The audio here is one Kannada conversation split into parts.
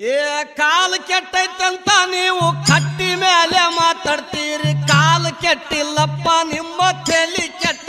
ಏ ಕಾಲ್ ಕೆಟ್ಟೈತಂತ ನೀವು ಕಟ್ಟಿ ಮೇಲೆ ಮಾತಾಡ್ತೀರಿ. ಕಾಲ್ ಕೆಟ್ಟಿಲ್ಲಪ್ಪ ನಿಮ್ಮ ತಲೆ ಕೆಟ್ಟ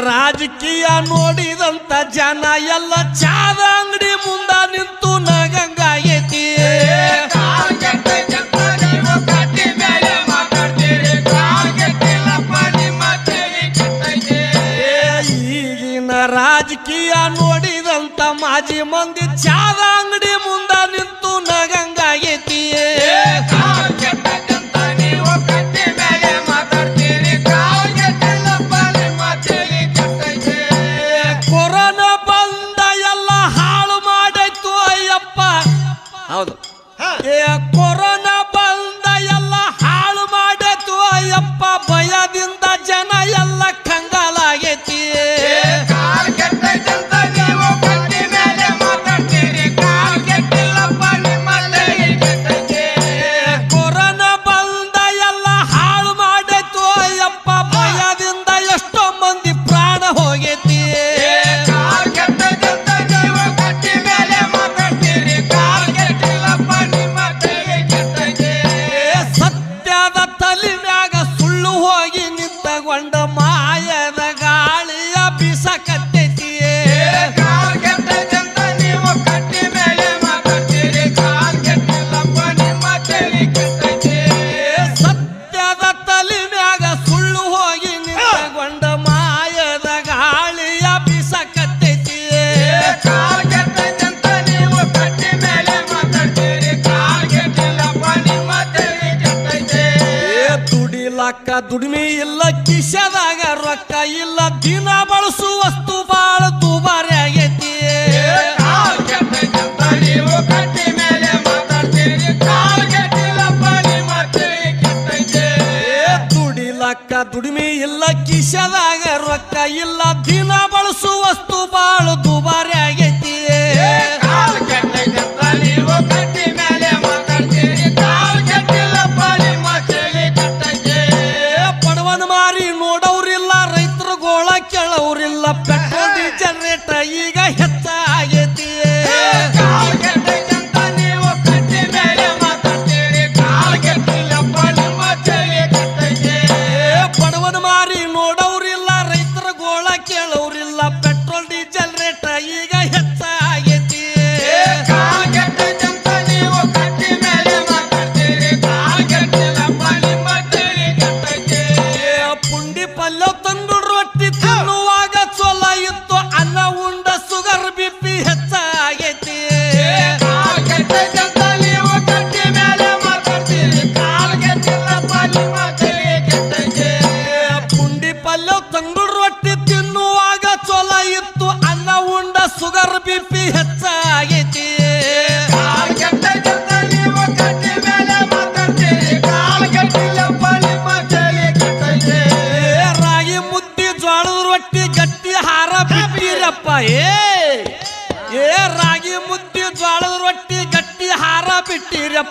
ರಾಜಕೀಯ ನೋಡಿದಂತ ಜನ ಎಲ್ಲ ಚಾದ ಅಂಗಡಿ ಮುಂದ ನಿಂತು ನಗಂಗಾಗೈತಿ ಈಗಿನ ರಾಜಕೀಯ ನೋಡಿದಂತ ಮಾಜಿ ಮಂದಿ ಚಾದ ಅಂಗಡಿ ಮುಂದ ನಿಂತು ರೊಕ್ಕ ದುಡಿಮೆ ಇಲ್ಲ ಕಿಶದಾಗ ರೊಕ್ಕ ಇಲ್ಲ. ದಿನ ಬಳಸುವ ವಸ್ತು ಬಾಳ ದುಬಾರಿ ಆಗೈತಿ. ದುಡಿಲಕ್ಕ ದುಡಿಮೆ ಇಲ್ಲ ಕಿಶದಾಗ ರೊಕ್ಕ ಇಲ್ಲ. ದಿನ ಬಳಸುವ ವಸ್ತು ಬಾಳ ದುಬಾರಿ ಆಗೈತಿ. আলহামদুলিল্লাহ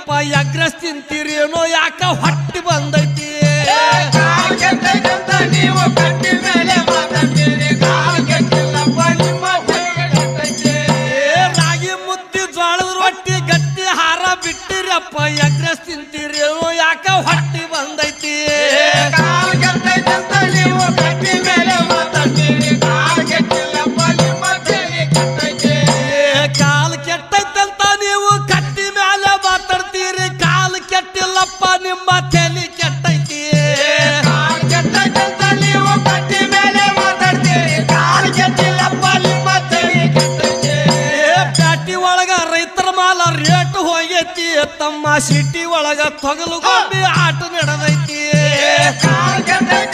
ಯಪ್ಪ ಎಗ್ರಸ್ ತಿಂತೀರೇನೋ ಯಾಕ ಹೊಟ್ಟಿ ಬಂದೈತಿ? ನೀವು ತೊಗಲು ಗೊಂಬಿ ಆಟ ನಡೆದೈತಿ. ಕೆಟ್ಟೈತೆ.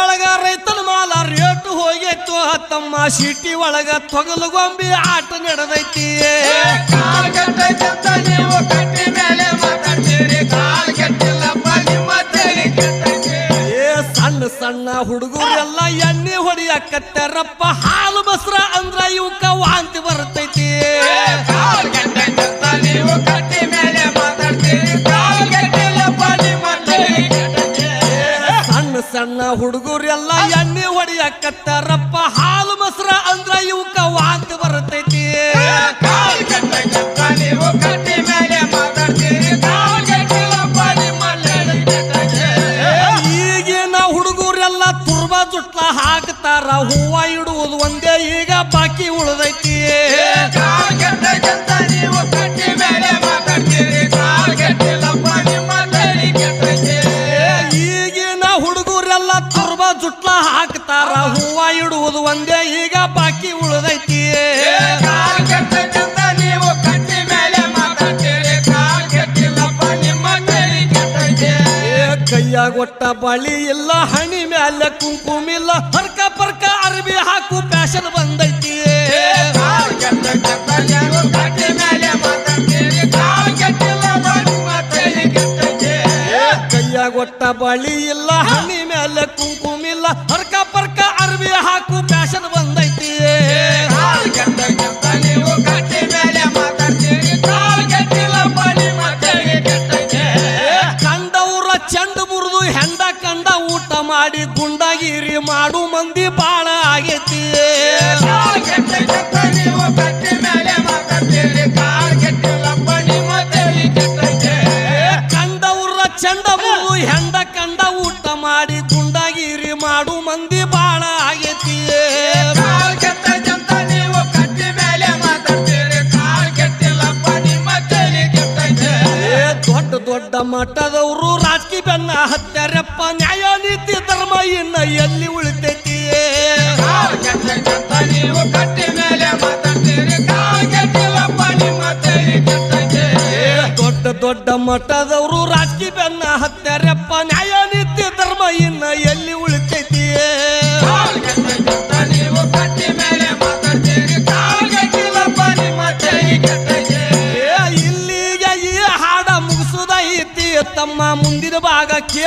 ಒಳಗ ರೈತನ ಮಾಲ ರೇಟ್ ಹೋಗೈತು. ತಮ್ಮ ಸಿಟಿ ಒಳಗ ತೊಗಲು ಗೊಂಬಿ ಆಟ ನಡೆದೈತಿ. ಸಣ್ಣ ಸಣ್ಣ ಸಣ್ಣ ಹುಡುಗರೆಲ್ಲ ಎಣ್ಣೆ ಹೊಡಿಯಕತ್ತಾರಪ್ಪ. ಸಣ್ಣ ಹುಡುಗರೆಲ್ಲ ಎಣ್ಣೆ ಹೊಡಿಯಕತ್ತಾರಪ್ಪ. ಹಾಲು ಮೊಸರ ಅಂದ್ರ ಇವಕ್ಕ ವಾಂತಿ ಬರ್ತೈತಿ. ಈಗಿನ ಹುಡುಗರೆಲ್ಲ ತುರ್ಬ ಜುಟ್ಲ ಹಾಕ್ತಾರ ಹೂವ ಇಡುವುದು ಒಂದೇ, ಈಗ ಬಾಕಿ ಉಳ್ದೈತಿ ಇಡುವುದು ಒಂದೇ ಈಗ ಬಾಕಿ ಉಳಿದೈತಿ. ಕೊಟ್ಟ ನೀವು ಕಟ್ಟಿ ಮೇಲೆ ಮಾತಾಡ್ತೀರಿ. ಕಾಲ್ ಕೆಟ್ಟಿಲ್ಲಪ್ಪ ನಿಮ್ಮ ಕೈ ಕೆಟ್ಟೈತೆ. ಕೈಯಾಗ ಒಟ್ಟ ಬಳಿ ಇಲ್ಲ ಹಣಿ ಮ್ಯಾಲೆ ಕುಂಕುಮಿಲ್ಲ ಹರ್ಕ ಪರ್ಕ ಅರ್ಬಿ ಹಾಕು ಫ್ಯಾಷನ್ ಬಂದೈತಿ. ಕಾಲ್ ಕೆಟ್ಟೈತಂತ ನೀವು ಕಟ್ಟಿ ಮೇಲೆ ಮಾತಾಡ್ತೀರಿ. ಕಾಲ್ ಕೆಟ್ಟಿಲ್ಲಪ್ಪ ನಿಮ್ಮ ತಲೆ ಕೆಟ್ಟೈತೆ. ಕೈಯಾಗ ಒಟ್ಟ ಬಳಿ ಇಲ್ಲ ದೊಡ್ಡ ಮಠದವರು ಮಟ್ಟದವರು ರಾಜಕೀಯ ಬೆನ್ನ ಹತ್ಯಾರಪ್ಪ ನ್ಯಾಯ ನೀತಿ ಧರ್ಮ ಇನ್ನ ಎಲ್ಲಿ ಉಳಿತೈತಿ? ದೊಡ್ಡ ದೊಡ್ಡ ಮಟ್ಟದವರು ರಾಜಕೀಯ ಬೆನ್ನ ಹತ್ಯಾರಪ್ಪ ನ್ಯಾಯ ಏ